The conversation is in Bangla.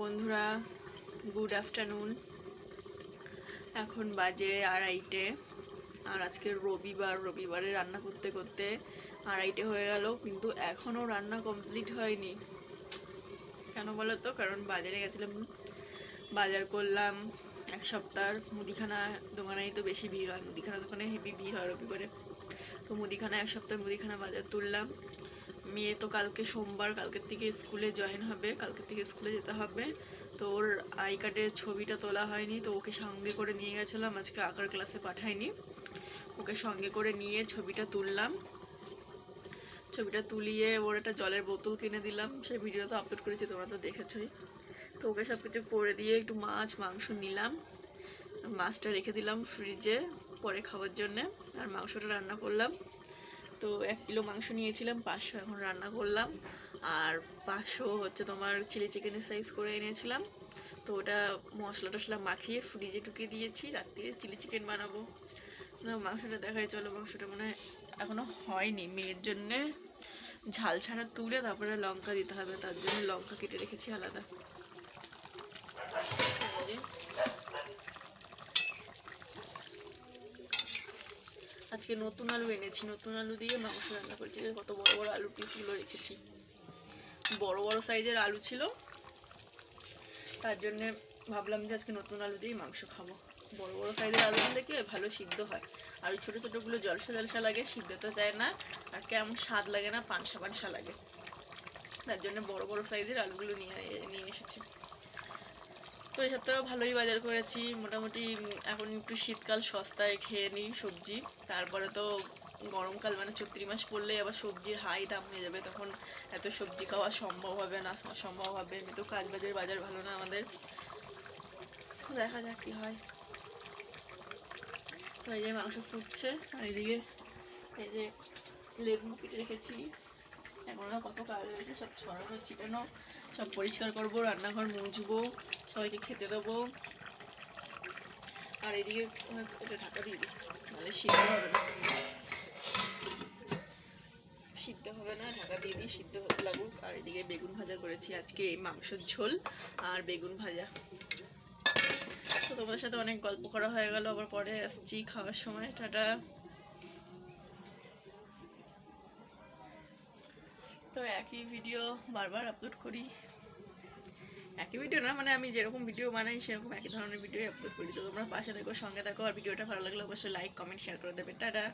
বন্ধুরা গুড আফটারনুন এখন বাজে আড়াইটে, আর আজকে রবিবার, রবিবারে রান্না করতে করতে আড়াইটে হয়ে গেল, কিন্তু এখনও রান্না কমপ্লিট হয়নি। কেন বলো তো? কারণ বাজারে গেছিলাম, বাজার করলাম এক সপ্তাহ। মুদিখানা দোকানেই তো বেশি ভিড় হয়, মুদিখানা দোকানে হেভি ভিড় হয় রবিবারে। তো মুদিখানা এক সপ্তাহ মুদিখানা বাজার তুললাম। মেয়ে তো কালকে সোমবার, কালকের থেকে স্কুলে জয়েন হবে, কালকের থেকে স্কুলে যেতে হবে। তো ওর আই কার্ডের ছবিটা তোলা হয়নি, তো ওকে সঙ্গে করে নিয়ে গেছিলাম, আজকে আঁকার ক্লাসে পাঠাইনি ওকে সঙ্গে করে নিয়ে ছবিটা তুললাম। ছবিটা তুলিয়ে ওর একটা জলের বোতল কিনে দিলাম। সেই ভিডিও তো আপলোড করেছি, তোমরা তো দেখেছোই। তো ওকে সব কিছু করে দিয়ে একটু মাছ, মাংস নিলাম। মাছটা রেখে দিলাম ফ্রিজে পরে খাওয়ার জন্যে। আর মাংসটা রান্না করলাম। তো এক কিলো মাংস নিয়েছিলাম, পাঁচশো এখন রান্না করলাম। আর পাঁচশো হচ্ছে তোমার চিলি চিকেনের সাইজ করে এনেছিলাম। তো ওটা মশলা টশলা মাখিয়ে ফ্রিজে ঢুকিয়ে দিয়েছি রাত্রিরে চিলি চিকেন বানাবো। মাংসটা দেখাই, চলো মাংসটা মানে এখনও হয়নি। মেয়ের জন্যে ঝাল ছাড়া তুলে তারপরে লঙ্কা দিতে হবে, তার জন্য লঙ্কা কেটে রেখেছি আলাদা এই যে। আজকে নতুন আলু এনেছি, নতুন আলু দিয়ে মাংস রান্না করেছি। কত বড় বড় আলু পিসগুলো রেখেছি। বড় বড় সাইজের আলু ছিল। তার জন্যে ভাবলাম যে আজকে নতুন আলু দিয়ে মাংস খাব। বড় বড় সাইজের আলু দিলে কি ভালো সিদ্ধ হয়। আর ছোটো ছোটোগুলো জলসা জলসা লাগে সিদ্ধতে যায় না। আর কেমন স্বাদ লাগে না? পানসা পানসা লাগে। তার জন্য বড় বড় সাইজের আলুগুলো নিয়ে নিয়ে এসেছি। তো এই সপ্তাহে ভালোই বাজার করেছি। মোটামুটি এখন একটু শীতকাল, সস্তায় খেয়ে নিই সবজি। তারপরে তো গরমকাল মানে চৈত্রি মাস পড়লেই আবার সবজির হাই দাম হয়ে যাবে। তখন এত সবজি খাওয়া সম্ভব হবে না, অসম্ভব হবে। এমনি তো কাজ বাজার ভালো না আমাদের। দেখা যাক কী হয়। তো এই যে মাংস ফুটছে, আর এদিকে এই যে লেবু কেটে রেখেছি। এখনও কত কাজ রয়েছে, সব ছড়ানো, ছিটানো, সব পরিষ্কার করব, রান্নাঘর মুছবো। সবাইকে খেতে দেবো। আর এদিকে এটা ঢাকা দিয়ে দিই। নাহলে সিদ্ধ হবে না। সিদ্ধ হবে না, ঢাকা দিয়ে দিই, সিদ্ধ লাগুক। আর এদিকে বেগুন ভাজা করেছি আজকে মাংসের ঝোল আর বেগুন ভাজা। তো তোমার সাথে অনেক গল্প করা হয়ে গেল, আবার পরে আসছি খাওয়ার সময়। টাটা। তো একই ভিডিও বারবার আপলোড করি। একই ভিডিও না মানে আমি যেরকম ভিডিও বানাই, সেরকম একই ধরনের ভিডিও আপলোড করি। তো তোমরা পাশে দেখো সঙ্গে দেখো আর ভিডিওটা ভালো লাগলে অবশ্যই লাইক কমেন্ট শেয়ার করে দেবে। টাটা!